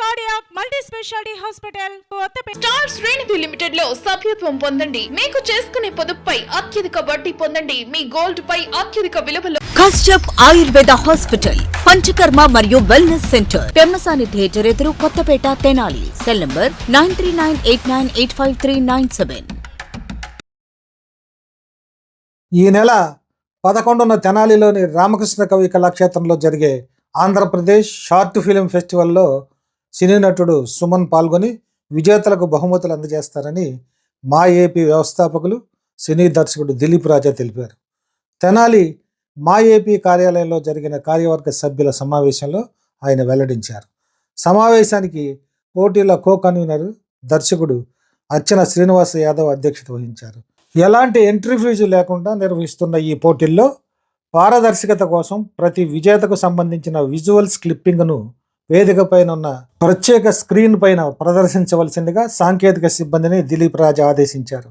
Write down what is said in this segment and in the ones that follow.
Cardiac multi speciality hospital Kothapeta star శ్రేణిధి లిమిటెడ్లో సభ్యత్వం పొందండి. మీకు చేసుకునే పొదుపుపై అత్యధిక వడ్డీ పొందండి. మీ గోల్డ్ పై అత్యధిక విలువలో. కశ్యప్ ఆయుర్వేద హాస్పిటల్ పంచకర్మ మరియు వెల్నెస్ సెంటర్ పెమ్మసాని థియేటర్ ఎదురు Kothapeta Tenali. Cell number nine three nine eight nine eight five three nine seven. ఈ నెల పదకొండున తెనాలిలోని రామకృష్ణ కవి కళాక్షేత్రంలో జరిగే ఆంధ్రప్రదేశ్ షార్ట్ ఫిలిం ఫెస్టివల్లో సినీ నటుడు సుమన్ పాల్గొని విజేతలకు బహుమతులు అందజేస్తారని మా ఏపీ వ్యవస్థాపకులు సినీ దర్శకుడు దిలీప్ రాజా తెలిపారు. తెనాలి మా ఏపీ కార్యాలయంలో జరిగిన కార్యవర్గ సభ్యుల సమావేశంలో ఆయన వెల్లడించారు. సమావేశానికి పోటీల కో కన్వీనర్ దర్శకుడు అర్చన శ్రీనివాస యాదవ్ అధ్యక్షత వహించారు. ఎలాంటి ఎంట్రీ ఫీజు లేకుండా నిర్వహిస్తున్న ఈ పోటీల్లో పారదర్శకత కోసం ప్రతి విజేతకు సంబంధించిన విజువల్స్ క్లిప్పింగ్ను వేదిక పైన ఉన్న ప్రత్యేక స్క్రీన్ పైన ప్రదర్శించవలసిందిగా సాంకేతిక సిబ్బందిని దిలీప్ రాజ్ ఆదేశించారు.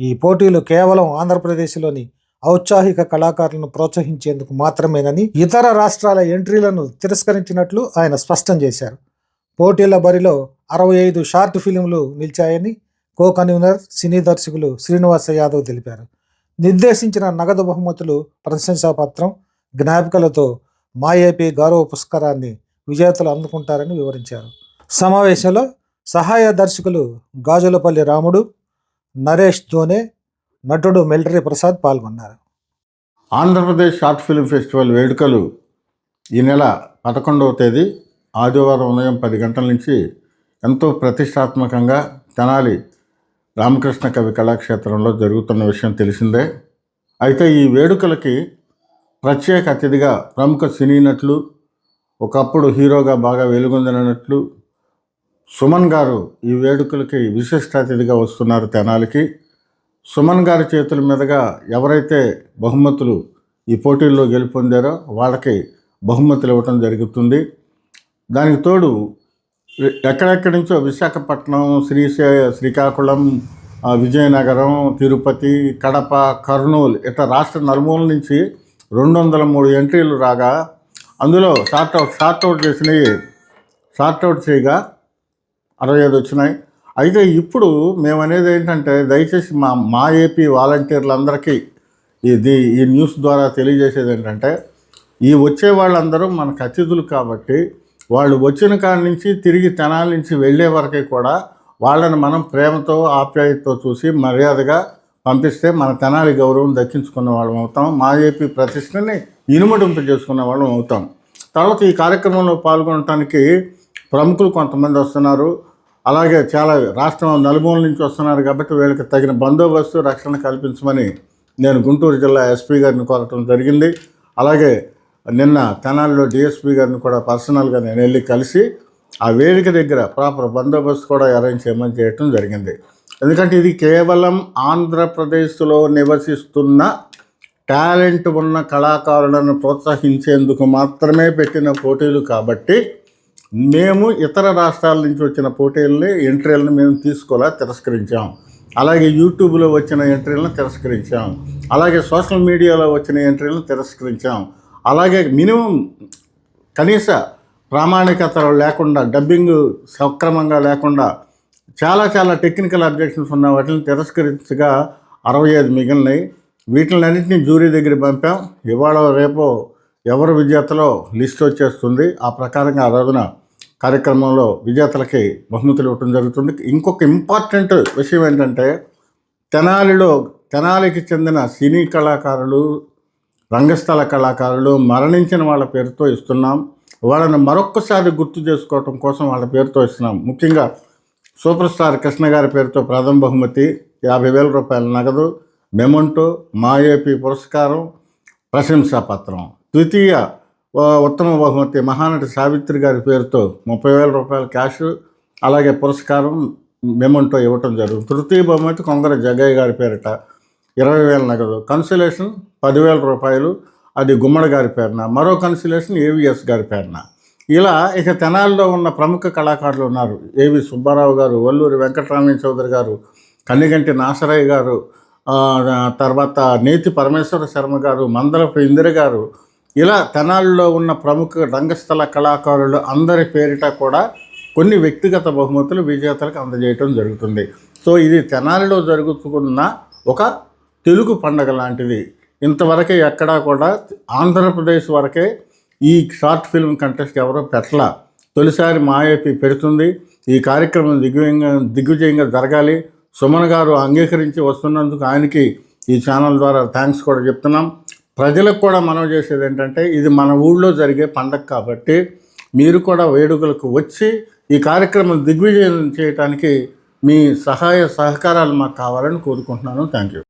ఈ పోటీలు కేవలం ఆంధ్రప్రదేశ్లోని ఔత్సాహిక కళాకారులను ప్రోత్సహించేందుకు మాత్రమేనని ఇతర రాష్ట్రాల ఎంట్రీలను తిరస్కరించినట్లు ఆయన స్పష్టం చేశారు. పోటీల బరిలో అరవై ఐదు షార్ట్ ఫిలింలు నిలిచాయని కో కన్వీనర్ సినీ దర్శకులు శ్రీనివాస యాదవ్ తెలిపారు. నిర్దేశించిన నగదు బహుమతులు ప్రశంసాపత్రం జ్ఞాపికలతో మాయేపీ గౌరవ పురస్కారాన్ని విజేతలు అందుకుంటారని వివరించారు. సమావేశంలో సహాయ దర్శకులు గాజులపల్లి రాముడు నరేష్ ధోనే నటుడు మిలిటరీ ప్రసాద్ పాల్గొన్నారు. ఆంధ్రప్రదేశ్ షార్ట్ ఫిల్మ్ ఫెస్టివల్ వేడుకలు ఈ నెల పదకొండవ తేదీ ఆదివారం ఉదయం పది గంటల నుంచి ఎంతో ప్రతిష్టాత్మకంగా తెనాలి రామకృష్ణ కవి కళాక్షేత్రంలో జరుగుతున్న విషయం తెలిసిందే. అయితే ఈ వేడుకలకి ప్రత్యేక అతిథిగా ప్రముఖ సినీ నటులు ఒకప్పుడు హీరోగా బాగా వెలుగొందిన సుమన్ గారు ఈ వేడుకలకి విశిష్ట అతిథిగా వస్తున్నారు తెనాలికి. సుమన్ గారి చేతుల మీదుగా ఎవరైతే బహుమతులు ఈ పోటీల్లో గెలుపొందారో వాళ్ళకి బహుమతులు ఇవ్వటం జరుగుతుంది. దానికి తోడు ఎక్కడెక్కడి నుంచో విశాఖపట్నం శ్రీశై శ్రీకాకుళం విజయనగరం తిరుపతి కడప కర్నూలు ఇట్లా రాష్ట్ర నలుమూల నుంచి రెండు వందల మూడు ఎంట్రీలు రాగా అందులో షార్ట్అవుట్ షార్ట్అవుట్ చేసినవి షార్ట్అవుట్ చేయగా అరవై ఐదు వచ్చినాయి. అయితే ఇప్పుడు మేము అనేది ఏంటంటే దయచేసి మా మా ఏపీ వాలంటీర్లందరికీ ఇది ఈ న్యూస్ ద్వారా తెలియజేసేది ఏంటంటే ఈ వచ్చే వాళ్ళందరూ మనకు అతిథులు కాబట్టి వాళ్ళు వచ్చిన కాడి నుంచి తిరిగి తెనాల నుంచి వెళ్ళే వరకే కూడా వాళ్ళని మనం ప్రేమతో ఆప్యాయతతో చూసి మర్యాదగా పంపిస్తే మన తెనాలి గౌరవం దక్కించుకున్న వాళ్ళం అవుతాం. మా ఏపీ ప్రతిష్టని ఇనుమడింపు చేసుకున్న వాళ్ళం అవుతాం. తర్వాత ఈ కార్యక్రమంలో పాల్గొనడానికి ప్రముఖులు కొంతమంది వస్తున్నారు. అలాగే చాలా రాష్ట్రం నలుమూల నుంచి వస్తున్నారు కాబట్టి వీళ్ళకి తగిన బందోబస్తు రక్షణ కల్పించమని నేను గుంటూరు జిల్లా ఎస్పీ గారిని కోరటం జరిగింది. అలాగే నిన్న తెనాలిలో డిఎస్పీ గారిని కూడా పర్సనల్గా నేను వెళ్ళి కలిసి ఆ వేదిక దగ్గర ప్రాపర్ బందోబస్తు కూడా అరేంజ్ చేయమని చేయటం జరిగింది. ఎందుకంటే ఇది కేవలం ఆంధ్రప్రదేశ్లో నివసిస్తున్న టాలెంట్ ఉన్న కళాకారులను ప్రోత్సహించేందుకు మాత్రమే పెట్టిన పోటీలు కాబట్టి మేము ఇతర రాష్ట్రాల నుంచి వచ్చిన పోటీలని ఎంట్రీలను మేము తీసుకోలే తిరస్కరించాం. అలాగే యూట్యూబ్లో వచ్చిన ఎంట్రీలను తిరస్కరించాం. అలాగే సోషల్ మీడియాలో వచ్చిన ఎంట్రీలను తిరస్కరించాం. అలాగే మినిమం కనీస ప్రామాణికత లేకుండా డబ్బింగ్ సక్రమంగా లేకుండా చాలా చాలా టెక్నికల్ అబ్జెక్షన్స్ ఉన్న వాటిని తిరస్కరించగా అరవై ఐదు మిగిలినాయి. వీటిలన్నింటినీ జ్యూరీ దగ్గర పంపాం. ఇవాళ రేపు ఎవరు విజేతలో లిస్ట్ వచ్చేస్తుంది ఆ ప్రకారంగా ఆ రోజున కార్యక్రమంలో విజేతలకి బహుమతులు ఇవ్వటం జరుగుతుంది. ఇంకొక ఇంపార్టెంట్ విషయం ఏంటంటే తెనాలిలో తెనాలికి చెందిన సినీ కళాకారులు రంగస్థల కళాకారులు మరణించిన వాళ్ళ పేరుతో ఇస్తున్నాం. వాళ్ళని మరొక్కసారి గుర్తు చేసుకోవటం కోసం వాళ్ళ పేరుతో ఇస్తున్నాం. ముఖ్యంగా సూపర్ స్టార్ కృష్ణ గారి పేరుతో ప్రథమ బహుమతి యాభై వేల రూపాయల నగదు మెమొంటో మా ఏపీ పురస్కారం ప్రశంసాపత్రం ద్వితీయ ఉత్తమ బహుమతి మహానటి సావిత్రి గారి పేరుతో ముప్పై వేల రూపాయల క్యాష్ అలాగే పురస్కారం మెమంటో ఇవ్వటం జరుగుతుంది తృతీయ బహుమతి కొంగర జగ్గయ్య గారి పేరిట ఇరవై వేల నగదు. కన్సలేషన్ పదివేల రూపాయలు అది గుమ్మడి గారి పేరున. మరో కన్సలేషన్ ఏవిఎస్ గారి పేరున. ఇలా ఇక తెనాలిలో ఉన్న ప్రముఖ కళాకారులు ఉన్నారు. ఏవి సుబ్బారావు గారు వల్లూరి వెంకటరామయ్య చౌదరి గారు కన్నిగంటి నాసరయ్య గారు తర్వాత నేతి పరమేశ్వర శర్మ గారు మందలపు ఇందిర గారు ఇలా తెనాలిలో ఉన్న ప్రముఖ రంగస్థల కళాకారులు అందరి పేరిట కూడా కొన్ని వ్యక్తిగత బహుమతులు విజేతలకు అందజేయటం జరుగుతుంది. సో ఇది తెనాలిలో జరుగుతున్న ఒక తెలుగు పండగ లాంటిది. ఇంతవరకే ఎక్కడా కూడా ఆంధ్రప్రదేశ్ వరకే ఈ షార్ట్ ఫిల్మ్ కంటెస్ట్ ఎవరో పెట్టల. తొలిసారి మా పెడుతుంది. ఈ కార్యక్రమం దిగ్విజయంగా దిగ్విజయంగా జరగాలి. సుమన్ గారు అంగీకరించి వస్తున్నందుకు ఆయనకి ఈ ఛానల్ ద్వారా థ్యాంక్స్ కూడా చెప్తున్నాం. ప్రజలకు కూడా మనం చేసేది ఏంటంటే ఇది మన ఊళ్ళో జరిగే పండగ కాబట్టి మీరు కూడా వేడుకలకు వచ్చి ఈ కార్యక్రమం దిగ్విజయం చేయడానికి మీ సహాయ సహకారాలు మాకు కావాలని కోరుకుంటున్నాను. Thank you